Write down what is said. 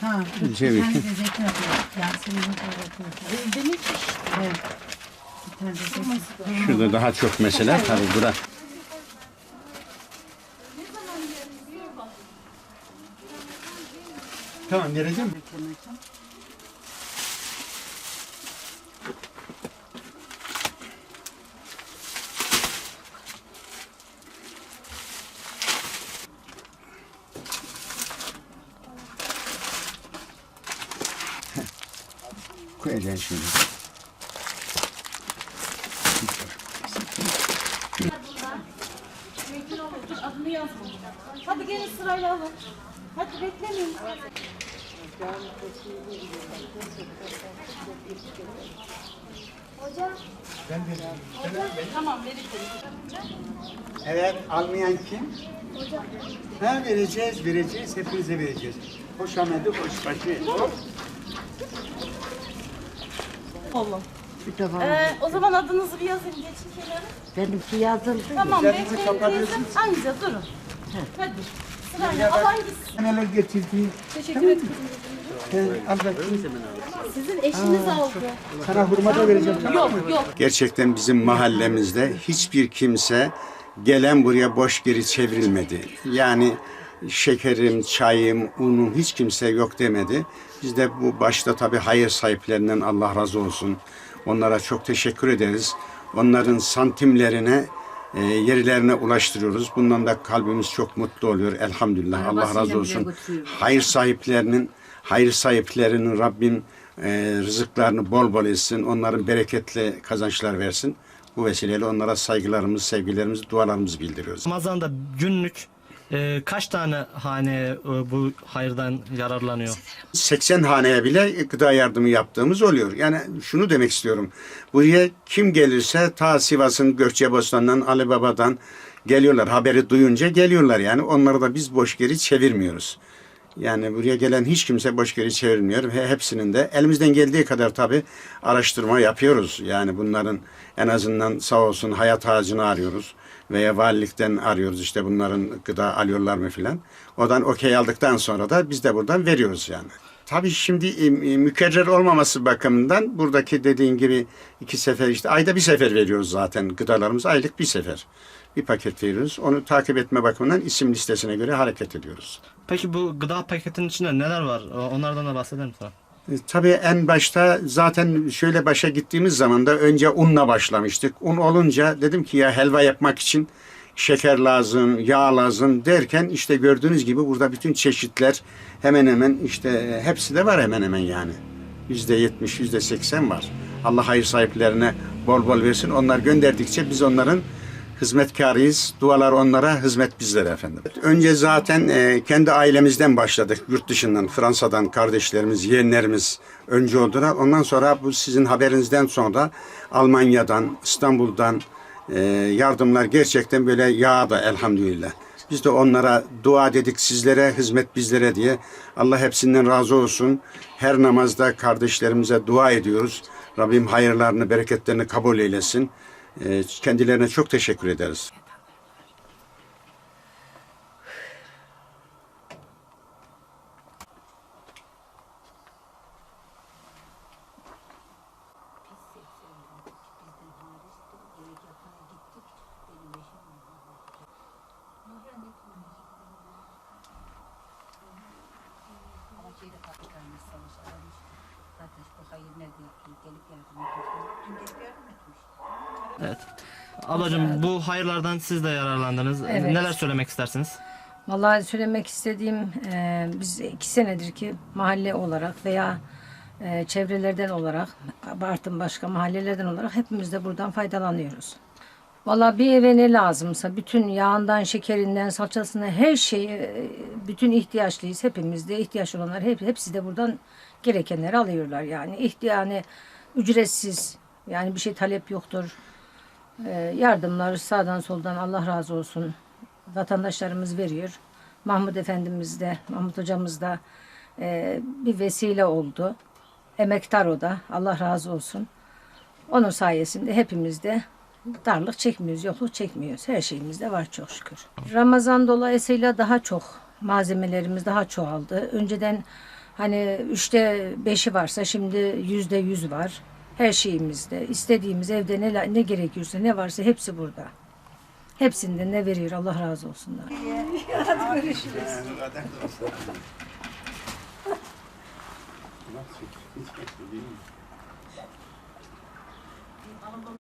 Ha, Ceviz. bir tane de zeytin atıyor. Yasemin'in kahvaltı. Benim işte. Evet. Bir tane de zeytin. Şurada daha çok mesela tabii bura. Tamam vereceğim. Koyacaksın şimdi. Adını yazma. Hadi gelin sırayla alın. Hadi beklemeyin. Tamam vereceğim. Evet, almayan kim? Ha, vereceğiz, vereceğiz, hepinize vereceğiz. Hoş Ahmet'i, hoş başı. Hop. Oğlum. Bir defa. Ee, o zaman adınızı bir yazın geçin kenara. Benimki yazıldı. Tamam teyzem. Anca durun. Hadi. Sırayla alan gitsin. Neler getirdi? Teşekkür ederim. Sizin eşiniz aldı. Sana hurma da vereceğim. Yok yok. Gerçekten bizim mahallemizde hiçbir kimse gelen buraya boş geri çevrilmedi. Yani şekerim, çayım, unum hiç kimse yok demedi. Biz de bu başta tabii hayır sahiplerinden Allah razı olsun. Onlara çok teşekkür ederiz. Onların santimlerine e, yerlerine ulaştırıyoruz. Bundan da kalbimiz çok mutlu oluyor. Elhamdülillah. Allah Arabasıyla razı bile olsun. Hayır sahiplerinin hayır sahiplerinin Rabbim e, rızıklarını bol bol etsin. Onların bereketli kazançlar versin. Bu vesileyle onlara saygılarımız, sevgilerimizi, dualarımızı bildiriyoruz. Ramazan'da günlük e, kaç tane hane e, bu hayırdan yararlanıyor? 80 haneye bile gıda yardımı yaptığımız oluyor. Yani şunu demek istiyorum. Buraya kim gelirse ta Sivas'ın Gökçebostan'dan, Ali Baba'dan geliyorlar. Haberi duyunca geliyorlar yani. Onları da biz boş geri çevirmiyoruz. Yani buraya gelen hiç kimse boş geri çevirmiyor. Ve hepsinin de elimizden geldiği kadar tabii araştırma yapıyoruz. Yani bunların en azından sağ olsun hayat ağacını arıyoruz. Veya valilikten arıyoruz işte bunların gıda alıyorlar mı filan. Oradan okey aldıktan sonra da biz de buradan veriyoruz yani. Tabii şimdi mükerrer olmaması bakımından buradaki dediğin gibi iki sefer işte ayda bir sefer veriyoruz zaten gıdalarımız aylık bir sefer. Bir paket veriyoruz. Onu takip etme bakımından isim listesine göre hareket ediyoruz. Peki bu gıda paketinin içinde neler var? Onlardan da bahseder misin? E, Tabii en başta zaten şöyle başa gittiğimiz zaman da önce unla başlamıştık. Un olunca dedim ki ya helva yapmak için şeker lazım, yağ lazım derken işte gördüğünüz gibi burada bütün çeşitler hemen hemen işte hepsi de var hemen hemen yani. Yüzde yetmiş, yüzde seksen var. Allah hayır sahiplerine bol bol versin. Onlar gönderdikçe biz onların hizmetkarıyız. Dualar onlara, hizmet bizlere efendim. Önce zaten e, kendi ailemizden başladık. Yurt dışından, Fransa'dan kardeşlerimiz, yeğenlerimiz önce oldular. Ondan sonra bu sizin haberinizden sonra Almanya'dan, İstanbul'dan e, yardımlar gerçekten böyle yağdı elhamdülillah. Biz de onlara dua dedik sizlere, hizmet bizlere diye. Allah hepsinden razı olsun. Her namazda kardeşlerimize dua ediyoruz. Rabbim hayırlarını, bereketlerini kabul eylesin. E, kendilerine çok teşekkür ederiz. Evet. Ablacığım bu hayırlardan siz de yararlandınız. Evet. Neler söylemek istersiniz? Vallahi söylemek istediğim e, biz iki senedir ki mahalle olarak veya e, çevrelerden olarak Bartın başka mahallelerden olarak hepimiz de buradan faydalanıyoruz. Vallahi bir eve ne lazımsa bütün yağından, şekerinden, salçasına her şeyi e, bütün ihtiyaçlıyız. Hepimiz de ihtiyaç olanlar hep, hepsi de buradan gerekenleri alıyorlar yani. İhti yani ücretsiz yani bir şey talep yoktur. E, yardımlar sağdan soldan Allah razı olsun vatandaşlarımız veriyor. Mahmut Efendimiz de, Mahmut Hocamız da e, bir vesile oldu. Emektar o da. Allah razı olsun. Onun sayesinde hepimiz de darlık çekmiyoruz, yokluk çekmiyoruz. Her şeyimiz de var çok şükür. Ramazan dolayısıyla daha çok malzemelerimiz daha çoğaldı. Önceden Hani üçte beşi varsa şimdi yüzde yüz var. Her şeyimizde. istediğimiz evde ne, ne gerekiyorsa ne varsa hepsi burada. Hepsinden ne veriyor Allah razı olsunlar. Hadi görüşürüz.